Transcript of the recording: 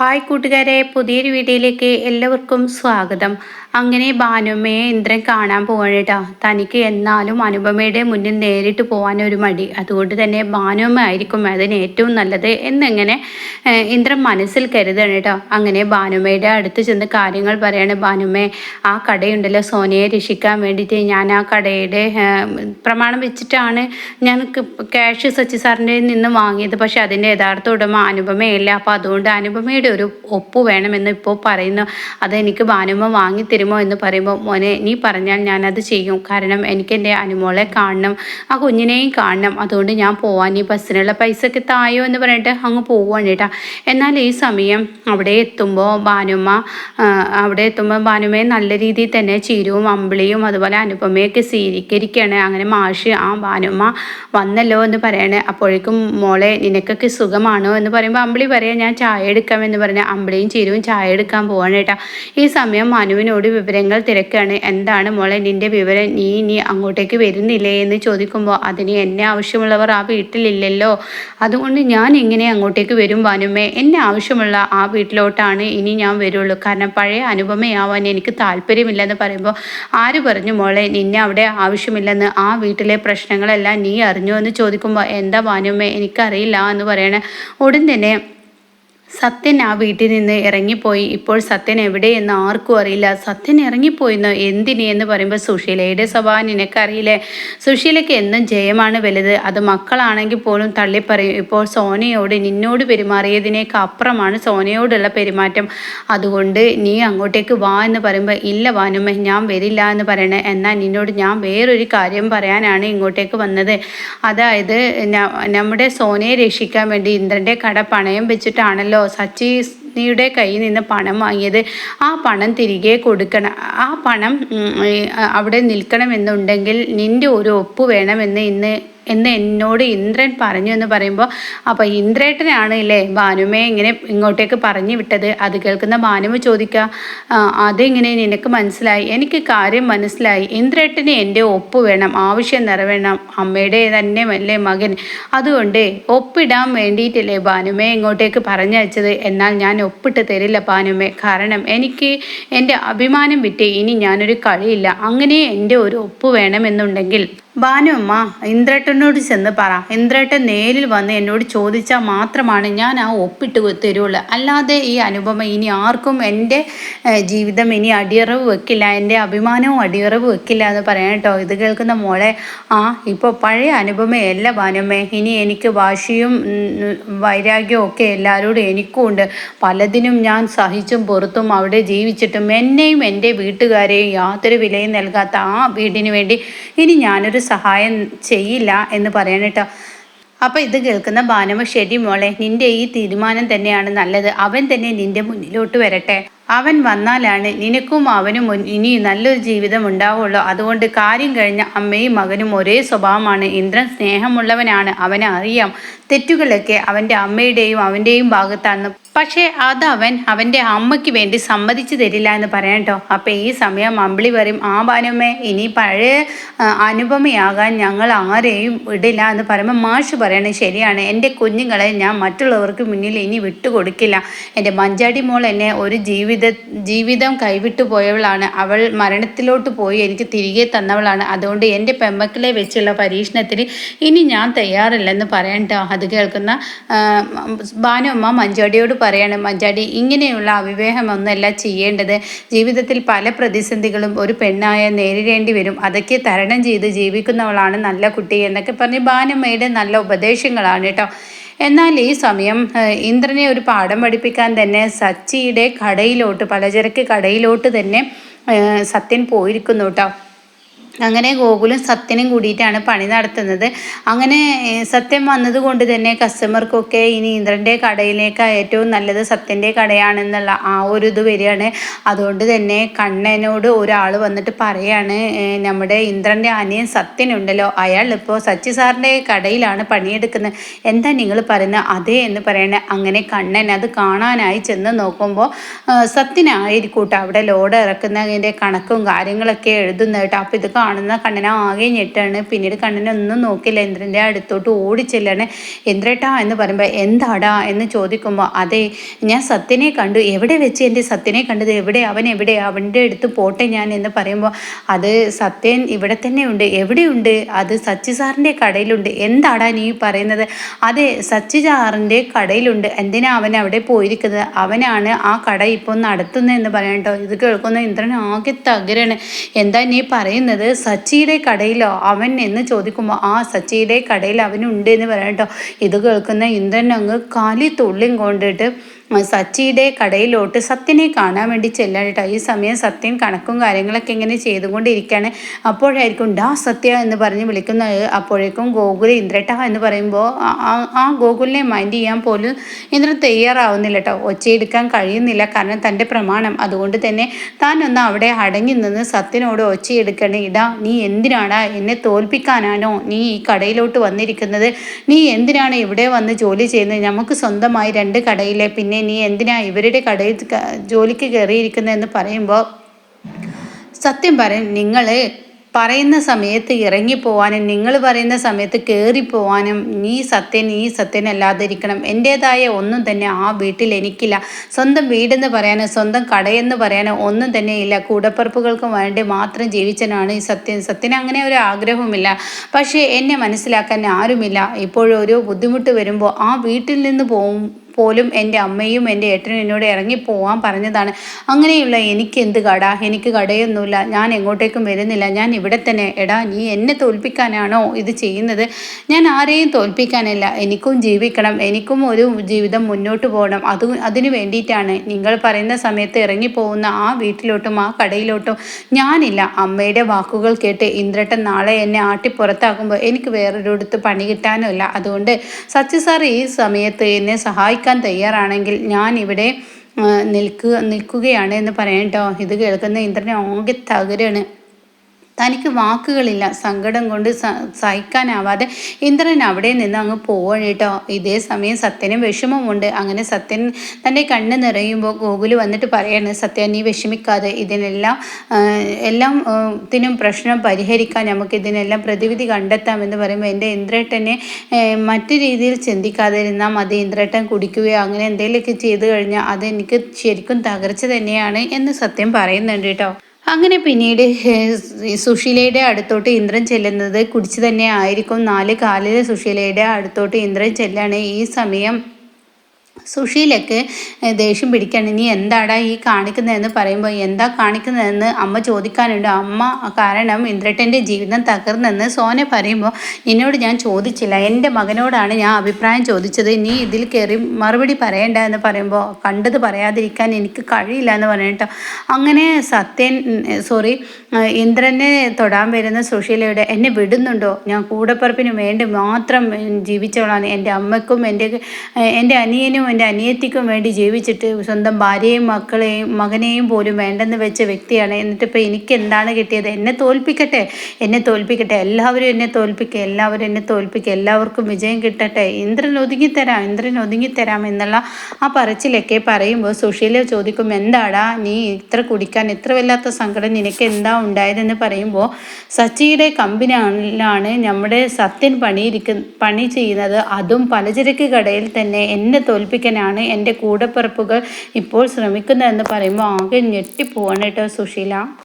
Hi കൂട്ടുകാരെ പുതിയൊരു വീഡിയോയിലേക്ക് എല്ലാവർക്കും സ്വാഗതം. അങ്ങനെ ഭാനുമ്മയെ ഇന്ദ്രൻ കാണാൻ പോവാണ് കേട്ടോ. തനിക്ക് എന്നാലും അനുപമയുടെ മുന്നിൽ നേരിട്ട് പോകാൻ ഒരു മടി. അതുകൊണ്ട് തന്നെ ഭാനുമ്മ ആയിരിക്കും അതിന് ഏറ്റവും നല്ലത് എന്നിങ്ങനെ ഇന്ദ്രൻ മനസ്സിൽ കരുതാണ് കേട്ടോ. അങ്ങനെ ഭാനുമ്മയുടെ അടുത്ത് ചെന്ന് കാര്യങ്ങൾ പറയാണ്. ഭാനുമ്മേ ആ കടയുണ്ടല്ലോ സോനയെ രക്ഷിക്കാൻ വേണ്ടിയിട്ട്. ഞാൻ ആ കടയുടെ പ്രമാണം വെച്ചിട്ടാണ് ഞാൻ ക്യാഷ് സച്ചി സാറിന്റെ നിന്ന് വാങ്ങിയത്. പക്ഷേ അതിന്റെ യഥാർത്ഥ ഉടമ അനുപമയല്ല. അപ്പോൾ അതുകൊണ്ട് അനുപമയുടെ ഒരു ഒപ്പ് വേണമെന്ന് ഇപ്പോൾ പറയുന്നു. അതെനിക്ക് വാങ്ങി വാങ്ങിത്തരുമോ എന്ന് പറയുമ്പോൾ മോനെ നീ പറഞ്ഞാൽ ഞാനത് ചെയ്യും. കാരണം എനിക്ക് എന്റെ അനുമോളെ കാണണം. ആ കുഞ്ഞിനെയും കാണണം. അതുകൊണ്ട് ഞാൻ പോവാൻ ഈ ബസ്സിനുള്ള പൈസയ്ക്ക് തായോ എന്ന് പറഞ്ഞിട്ട് അങ്ങ് പോവാണ് കേട്ടോ. എന്നാൽ ഈ സമയം അവിടെ എത്തുമ്പോൾ ഭാനുമ്മ അവിടെ എത്തുമ്പോൾ ഭാനുമയെ നല്ല രീതിയിൽ തന്നെ ചീരുവും അമ്പിളിയും അതുപോലെ അനുപമയൊക്കെ സ്വീകരിക്കുകയാണ് അങ്ങനെ മാഷ് ആ ഭാനുമ്മ വന്നല്ലോ എന്ന് പറയണേ. അപ്പോഴേക്കും മോളെ നിനക്കൊക്കെ സുഖമാണോ? എന്ന് പറയുമ്പോൾ അമ്പിളി പറയാം ഞാൻ ചായ എടുക്കാമെന്ന് പറഞ്ഞ് അമ്പിളിയും ചീരുവും ചായ എടുക്കാൻ പോവാണ് കേട്ടോ. ഈ സമയം മനുവിനോട് വിവരങ്ങൾ തിരക്കാണ്. എന്താണ് മോളെ നിന്റെ വിവരം? നീ ഇനി അങ്ങോട്ടേക്ക് വരുന്നില്ലേ? എന്ന് ചോദിക്കുമ്പോൾ അതിന് എന്നെ ആവശ്യമുള്ളവർ ആ വീട്ടിലില്ലല്ലോ. അതുകൊണ്ട് ഞാൻ എങ്ങനെ അങ്ങോട്ടേക്ക് വരും വനുമേ എന്നെ ആവശ്യമുള്ള ആ വീട്ടിലോട്ടാണ് ഇനി ഞാൻ വരുള്ളൂ. കാരണം പഴയ അനുപമയാവാൻ എനിക്ക് താല്പര്യമില്ലെന്ന് പറയുമ്പോൾ ആര് പറഞ്ഞു മോളെ നിന്നെ അവിടെ ആവശ്യമില്ലെന്ന്? ആ വീട്ടിലെ പ്രശ്നങ്ങളെല്ലാം നീ അറിഞ്ഞു? എന്ന് ചോദിക്കുമ്പോൾ എന്താ വാനുമേ എനിക്കറിയില്ല എന്ന് പറയണേ ഉടൻ തന്നെ സത്യൻ ആ വീട്ടിൽ നിന്ന് ഇറങ്ങിപ്പോയി. ഇപ്പോൾ സത്യൻ എവിടെയെന്ന് ആർക്കും അറിയില്ല. സത്യൻ ഇറങ്ങിപ്പോയിന്നോ എന്തിന് എന്ന് പറയുമ്പോൾ സുശീലയുടെ സ്വഭാവം നിനക്കറിയില്ലേ? സുശീലയ്ക്ക് എന്നും ജയമാണ് വലുത്. അത് മക്കളാണെങ്കിൽ പോലും തള്ളിപ്പറയും. ഇപ്പോൾ സോനയോട് നിന്നോട് പെരുമാറിയതിനേക്ക് അപ്പുറമാണ് സോനയോടുള്ള പെരുമാറ്റം. അതുകൊണ്ട് നീ അങ്ങോട്ടേക്ക് വാ എന്ന് പറയുമ്പോൾ ഇല്ല വാനുമ്മ ഞാൻ വരില്ല എന്ന് പറയണേ. എന്നാൽ നിന്നോട് ഞാൻ വേറൊരു കാര്യം പറയാനാണ് ഇങ്ങോട്ടേക്ക് വന്നത്. അതായത് നമ്മുടെ സോനയെ രക്ഷിക്കാൻ വേണ്ടി ഇന്ദ്രന്റെ കട പണയം വെച്ചിട്ടാണല്ലോ സച്ചി നീയുടെ കയ്യിൽ നിന്ന് പണം വാങ്ങിയത് ആ പണം തിരികെ കൊടുക്കണം. ആ പണം അവിടെ നിൽക്കണമെന്നുണ്ടെങ്കിൽ നിന്റെ ഒരു ഒപ്പ് വേണമെന്ന് ഇന്ന് എന്ന് എന്നോട് ഇന്ദ്രൻ പറഞ്ഞു എന്ന് പറയുമ്പോൾ അപ്പോൾ ഇന്ദ്രേട്ടനാണ് അല്ലേ ഭാനുമയെ ഇങ്ങനെ ഇങ്ങോട്ടേക്ക് പറഞ്ഞു വിട്ടത്. അത് കേൾക്കുന്ന ഭാനുമ ചോദിക്കുക "ആ, അതെങ്ങനെ നിനക്ക് മനസ്സിലായി? എനിക്ക് കാര്യം മനസ്സിലായി. ഇന്ദ്രേട്ടന് എന്റെ ഒപ്പ് വേണം ആവശ്യം നിറവേണം. അമ്മയുടെ തന്നെ അല്ലേ മകൻ? അതുകൊണ്ട് ഒപ്പിടാൻ വേണ്ടിയിട്ടല്ലേ ഭാനുമയെ ഇങ്ങോട്ടേക്ക് പറഞ്ഞയച്ചത് എന്നാൽ ഞാൻ ഒപ്പിട്ട് തരില്ല ഭാനുമേ. കാരണം എനിക്ക് എന്റെ അഭിമാനം വിറ്റ് ഇനി ഞാനൊരു കളിയില്ല. അങ്ങനെ എന്റെ ഒരു ഒപ്പ് വേണമെന്നുണ്ടെങ്കിൽ ഭാനുമ്മ ഇന്ദ്രേട്ടനോട് ചെന്ന് പറ. ഇന്ദ്രേട്ടൻ നേരിൽ വന്ന് എന്നോട് ചോദിച്ചാൽ മാത്രമാണ് ഞാൻ ആ ഒപ്പിട്ട് തരുള്ളൂ. അല്ലാതെ ഈ അനുപമ ഇനി ആർക്കും എന്റെ ജീവിതം ഇനി അടിയറവ് വെക്കില്ല എന്റെ അഭിമാനവും അടിയറവ് വെക്കില്ല എന്ന് പറയാം കേട്ടോ. ഇത് കേൾക്കുന്ന മോളെ ആ ഇപ്പോൾ പഴയ അനുപമയല്ല ഭാനുമ്മേ ഇനി എനിക്ക് വാശിയും വൈരാഗ്യവും ഒക്കെ എല്ലാവരോടും എനിക്കും ഉണ്ട്. പലതിനും ഞാൻ സഹിച്ചും പുറത്തും അവിടെ ജീവിച്ചിട്ടും എന്നെയും എന്റെ വീട്ടുകാരെയും യാതൊരു വിലയും നൽകാത്ത ആ വീടിന് വേണ്ടി ഇനി ഞാനൊരു സഹായം ചെയ്യില്ല എന്ന് പറയണം കേട്ടോ. അപ്പോൾ ഇത് കേൾക്കുന്ന ഭാനമ ശരി മോളെ നിന്റെ ഈ തീരുമാനം തന്നെയാണ് നല്ലത്. അവൻ തന്നെ നിന്റെ മുന്നിലോട്ട് വരട്ടെ. അവൻ വന്നാലാണ് നിനക്കും അവനും ഇനി നല്ലൊരു ജീവിതം ഉണ്ടാവുള്ളൂ. അതുകൊണ്ട് കാര്യം കഴിഞ്ഞ അമ്മയും മകനും ഒരേ സ്വഭാവമാണ്. ഇന്ദ്രൻ സ്നേഹമുള്ളവനാണ്. അവനറിയാം തെറ്റുകളൊക്കെ അവന്റെ അമ്മയുടെയും അവന്റെയും ഭാഗത്താണ് പക്ഷേ അത് അവൻ അവന്റെ അമ്മയ്ക്ക് വേണ്ടി സമ്മതിച്ചു തരില്ല എന്ന് പറയാം കേട്ടോ. അപ്പം ഈ സമയം അമ്പിളി പറയും ആ ബാനമ്മേ ഇനി പഴയ അനുപമയാകാൻ ഞങ്ങൾ ആരെയും ഇടില്ല എന്ന് പറയുമ്പോൾ മാഷ് പറയണേ ശരിയാണ്. എന്റെ കുഞ്ഞുങ്ങളെ ഞാൻ മറ്റുള്ളവർക്ക് മുന്നിൽ ഇനി വിട്ടുകൊടുക്കില്ല. എന്റെ മഞ്ചാടി മോൾ എന്നെ ഒരു ജീവിത ജീവിതം കൈവിട്ടു പോയവളാണ്. അവൾ മരണത്തിലോട്ട് പോയി എനിക്ക് തിരികെ തന്നവളാണ്. അതുകൊണ്ട് എന്റെ പെമ്മക്കളെ വെച്ചുള്ള പരീക്ഷണത്തിന് ഇനി ഞാൻ തയ്യാറില്ലെന്ന് പറയണ്ടോ അത് കേൾക്കുന്ന ബാനമ്മ മഞ്ചാടിയോട് പറയാണ് മഞ്ചാടി ഇങ്ങനെയുള്ള അവിവേഹമൊന്നുമല്ല ചെയ്യേണ്ടത്. ജീവിതത്തിൽ പല പ്രതിസന്ധികളും ഒരു പെണ്ണായ നേരിടേണ്ടി വരും. അതൊക്കെ തരണം ചെയ്ത് ജീവിക്കുന്നവളാണ് നല്ല കുട്ടി എന്നൊക്കെ പറഞ്ഞ് ബാനമ്മയുടെ നല്ല ഉപദേശങ്ങളാണ് കേട്ടോ. എന്നാൽ ഈ സമയം ഇന്ദ്രനെ ഒരു പാഠം പഠിപ്പിക്കാൻ തന്നെ സച്ചിയുടെ കടയിലോട്ട് പലചരക്ക് കടയിലോട്ട് തന്നെ സത്യൻ പോയിരിക്കുന്നു കേട്ടോ. അങ്ങനെ ഗോകുലും സത്യനും കൂടിയിട്ടാണ് പണി നടത്തുന്നത്. അങ്ങനെ സത്യം വന്നതുകൊണ്ട് തന്നെ കസ്റ്റമർക്കൊക്കെ ഇനി ഇന്ദ്രന്റെ കടയിലേക്ക് ഏറ്റവും നല്ലത് സത്യന്റെ കടയാണെന്നുള്ള ആ ഒരു ഇത് വരികയാണ്. അതുകൊണ്ട് തന്നെ കണ്ണനോട് ഒരാൾ വന്നിട്ട് പറയാണ് നമ്മുടെ ഇന്ദ്രന്റെ അനിയൻ സത്യനുണ്ടല്ലോ. അയാൾ ഇപ്പോൾ സച്ചി സാറിന്റെ കടയിലാണ് പണിയെടുക്കുന്നത്. എന്താ നിങ്ങൾ പറയുന്നത്? അതെ എന്ന് പറയണേ. അങ്ങനെ കണ്ണൻ അത് കാണാനായി ചെന്ന് നോക്കുമ്പോൾ സത്യനായിരിക്കൂട്ടോ. അവിടെ ലോഡ് ഇറക്കുന്നതിന്റെ കണക്കും കാര്യങ്ങളൊക്കെ എഴുതുന്നതായിട്ട്. അപ്പോൾ ഇത് കാണുന്ന കണ്ണനെ ആകെ ഞെട്ടാണ്. പിന്നീട് കണ്ണനെ ഒന്നും നോക്കില്ല. ഇന്ദ്രന്റെ അടുത്തോട്ട് ഓടിച്ചെല്ലാണ് ഇന്ദ്രേട്ടാ എന്ന് പറയുമ്പോൾ എന്താടാ? എന്ന് ചോദിക്കുമ്പോൾ അതെ ഞാൻ സത്യനെ കണ്ടു. എവിടെ വെച്ച് എന്റെ സത്യനെ കണ്ടത്? എവിടെ? അവൻ എവിടെ? അവന്റെ അടുത്ത് പോട്ടെ ഞാൻ എന്ന് പറയുമ്പോൾ അത് സത്യൻ ഇവിടെ തന്നെ ഉണ്ട്. എവിടെയുണ്ട് അത് സച്ചി സാറിന്റെ കടയിലുണ്ട്. എന്താടാ നീ പറയുന്നത്? അതെ സച്ചി സാറിന്റെ കടയിലുണ്ട്. എന്തിനാ അവൻ അവിടെ പോയിരിക്കുന്നത്? അവനാണ് ആ കട ഇപ്പോൾ നടത്തുന്നതെന്ന് പറയാം കേട്ടോ. ഇത് കേൾക്കുന്ന ഇന്ദ്രൻ ആകെ തകരാണ്. എന്താ നീ പറയുന്നത്? സച്ചിയുടെ കടയിലോ അവൻ എന്ന് ചോദിക്കുമ്പോൾ ആ സച്ചിയുടെ കടയിൽ അവനുണ്ട് എന്ന് പറയാം കേട്ടോ ഇത് കേൾക്കുന്ന ഇന്ദ്രൻ അങ്ങ് കാലി തുള്ളിയും കൊണ്ടിട്ട് സച്ചിയുടെ കടയിലോട്ട് സത്യനെ കാണാൻ വേണ്ടി ചെല്ലാനിട്ടോ. ഈ സമയം സത്യൻ കണക്കും കാര്യങ്ങളൊക്കെ ഇങ്ങനെ ചെയ്തുകൊണ്ടിരിക്കുകയാണ് അപ്പോഴായിരിക്കും ഡാ സത്യ എന്ന് പറഞ്ഞ് വിളിക്കുന്നത് അപ്പോഴേക്കും ഗോകുൽ ഇന്ദ്രട്ട എന്ന് പറയുമ്പോൾ ആ ഗോകുലിനെ മൈൻഡ് ചെയ്യാൻ പോലും ഇന്ദ്രൻ തയ്യാറാവുന്നില്ല കേട്ടോ ഒച്ചയെടുക്കാൻ കഴിയുന്നില്ല. കാരണം തന്റെ പ്രമാണം. അതുകൊണ്ട് തന്നെ താനൊന്ന് അവിടെ അടങ്ങി നിന്ന് സത്യനോട് ഒച്ചയെടുക്കണേ. ഇടാ നീ എന്തിനാടാ എന്നെ തോൽപ്പിക്കാനാണോ? നീ ഈ കടയിലോട്ട് വന്നിരിക്കുന്നത്. നീ എന്തിനാണ് ഇവിടെ വന്ന് ജോലി ചെയ്യുന്നത്? നമുക്ക് സ്വന്തമായി രണ്ട് കടയിലെ പിന്നെ നീ എന്തിനാ ഇവരുടെ കടയിൽ ജോലിക്ക് കയറിയിരിക്കുന്നതെന്ന് പറയുമ്പോൾ സത്യം പറയും നിങ്ങൾ പറയുന്ന സമയത്ത് ഇറങ്ങിപ്പോവാനും നിങ്ങൾ പറയുന്ന സമയത്ത് കയറിപ്പോവാനും നീ സത്യൻ നീ സത്യനല്ലാതിരിക്കണം എന്റേതായ ഒന്നും തന്നെ ആ വീട്ടിൽ എനിക്കില്ല. സ്വന്തം വീടെന്ന് പറയാനോ സ്വന്തം കടയെന്ന് പറയാനോ ഒന്നും തന്നെ ഇല്ല. കൂടപ്പറപ്പുകൾക്ക് വേണ്ടി മാത്രം ജീവിച്ചനാണ് ഈ സത്യൻ. സത്യന് അങ്ങനെ ഒരു ആഗ്രഹവുമില്ല. പക്ഷേ എന്നെ മനസ്സിലാക്കാൻ ആരുമില്ല. ഇപ്പോഴൊരു ബുദ്ധിമുട്ട് വരുമ്പോൾ ആ വീട്ടിൽ നിന്ന് പോവും പോലും എന്റെ അമ്മയും എന്റെ ഏട്ടനും എന്നോട് ഇറങ്ങിപ്പോവാൻ പറഞ്ഞതാണ്. അങ്ങനെയുള്ള എനിക്ക് എന്ത് കട? എനിക്ക് കടയൊന്നുമില്ല. ഞാൻ എങ്ങോട്ടേക്കും വരുന്നില്ല. ഞാൻ ഇവിടെ തന്നെ. എടാ നീ എന്നെ തോൽപ്പിക്കാനാണോ ഇത് ചെയ്യുന്നത്? ഞാൻ ആരെയും തോൽപ്പിക്കാനില്ല. എനിക്കും ജീവിക്കണം. എനിക്കും ഒരു ജീവിതം മുന്നോട്ട് പോകണം. അത് അതിനു വേണ്ടിയിട്ടാണ് നിങ്ങൾ പറയുന്ന സമയത്ത് ഇറങ്ങിപ്പോകുന്ന ആ വീട്ടിലോട്ടും ആ കടയിലോട്ടും ഞാനില്ല. അമ്മയുടെ വാക്കുകൾ കേട്ട് ഇന്ദ്രട്ടൻ നാളെ എന്നെ ആട്ടി പുറത്താക്കുമ്പോൾ എനിക്ക് വേറൊരിടത്ത് പണി കിട്ടാനുമില്ല. അതുകൊണ്ട് സച്ചി സാർ ഈ സമയത്ത് എന്നെ സഹായിക്കാൻ നിൽക്കാൻ തയ്യാറാണെങ്കിൽ ഞാൻ ഇവിടെ നിൽക്കുക നിൽക്കുകയാണ് എന്ന് പറയാം കേട്ടോ. ഇത് കേൾക്കുന്ന ഇന്ദ്രനെ ആകെ തകരാണ്. തനിക്ക് വാക്കുകളില്ല. സങ്കടം കൊണ്ട് സഹിക്കാനാവാതെ ഇന്ദ്രൻ അവിടെ നിന്ന് അങ്ങ് പോവാണ് കേട്ടോ. ഇതേ സമയം സത്യനും വിഷമമുണ്ട് അങ്ങനെ സത്യൻ തന്റെ കണ്ണ് നിറയുമ്പോൾ ഗോകുൽ വന്നിട്ട് പറയാണ് സത്യൻ നീ വിഷമിക്കാതെ ഇതിനെല്ലാം എല്ലാം ത്തിനും പ്രശ്നം പരിഹരിക്കാൻ നമുക്ക് ഇതിനെല്ലാം പ്രതിവിധി കണ്ടെത്താമെന്ന് പറയുമ്പോൾ എന്റെ ഇന്ദ്രേട്ടനെ മറ്റു രീതിയിൽ ചിന്തിക്കാതെ ഇരുന്നാൽ മതി. ഇന്ദ്രേട്ടൻ കുടിക്കുകയോ അങ്ങനെ എന്തെങ്കിലുമൊക്കെ ചെയ്തു കഴിഞ്ഞാൽ അതെനിക്ക് ശരിക്കും തകർച്ച തന്നെയാണ് എന്ന് സത്യം പറയുന്നുണ്ട് കേട്ടോ. അങ്ങനെ പിന്നീട് സുശീലയുടെ അടുത്തോട്ട് ഇന്ദ്രൻ ചെല്ലുന്നത് കുടിച്ച് തന്നെ ആയിരിക്കും. നാല് കാലിലെ സുശീലയുടെ അടുത്തോട്ട് ഇന്ദ്രൻ ചെല്ലാണ്. ഈ സമയം സുഷീലക്ക് ദേഷ്യം പിടിക്കണം. നീ എന്താടാ ഈ കാണിക്കുന്നതെന്ന് പറയുമ്പോൾ എന്താ കാണിക്കുന്നതെന്ന് അമ്മ ചോദിക്കാനുണ്ട്. അമ്മ കാരണം ഇന്ദ്രട്ടന്റെ ജീവിതം തകർന്നെന്ന് സോനെ പറയുമ്പോൾ നിന്നോട് ഞാൻ ചോദിച്ചില്ല. എന്റെ മകനോടാണ് ഞാൻ അഭിപ്രായം ചോദിച്ചത്. നീ ഇതിൽ കയറി മറുപടി പറയണ്ട എന്ന് പറയുമ്പോൾ കണ്ടത് പറയാതിരിക്കാൻ എനിക്ക് കഴിയില്ല എന്ന് പറഞ്ഞിട്ടോ അങ്ങനെ സത്യൻ സോറി ഇന്ദ്രനെ തൊടാൻ വരുന്ന സുശീലയുടെ എന്നെ വിടുന്നുണ്ടോ? ഞാൻ കൂടപ്പറപ്പിന് വേണ്ടി മാത്രം ജീവിച്ചോളാണ് എന്റെ അമ്മയ്ക്കും എന്റെ എന്റെ അനിയനും എന്റെ അനിയത്തിക്കും വേണ്ടി ജീവിച്ചിട്ട് സ്വന്തം ഭാര്യയും മക്കളെയും മകനെയും പോലും വേണ്ടെന്ന് വെച്ച വ്യക്തിയാണ്. എന്നിട്ടിപ്പോൾ എനിക്ക് എന്താണ് കിട്ടിയത്? എന്നെ തോൽപ്പിക്കട്ടെ? എന്നെ തോൽപ്പിക്കട്ടെ? എല്ലാവരും എന്നെ തോൽപ്പിക്കുക എല്ലാവരും എന്നെ തോൽപ്പിക്കുക എല്ലാവർക്കും വിജയം കിട്ടട്ടെ. ഇന്ദ്രൻ ഒതുങ്ങിത്തരാം. ഇന്ദ്രൻ ഒതുങ്ങിത്തരാം എന്നുള്ള ആ പറച്ചിലൊക്കെ പറയുമ്പോൾ സുഷീല ചോദിക്കും എന്താടാ നീ ഇത്ര കുടിക്കാൻ ഇത്ര വല്ലാത്ത സങ്കടം? നിനക്ക് എന്താ ഉണ്ടായതെന്ന് പറയുമ്പോൾ സച്ചിയുടെ കമ്പനിയാണ് നമ്മുടെ സത്യൻ പണിയിരിക്കുന്ന പണി ചെയ്യുന്നത്. അതും പലചരക്ക് കടയിൽ തന്നെ എന്നെ തോൽപ്പിക്കാൻ ജീവിക്കാനാണ് എന്റെ കൂടെ കൂടപ്പിറപ്പുകൾ ഇപ്പോൾ ശ്രമിക്കുന്നതെന്ന് പറയുമ്പോൾ ആകെ ഞെട്ടിപ്പോവാണ് കേട്ടോ സുശീല.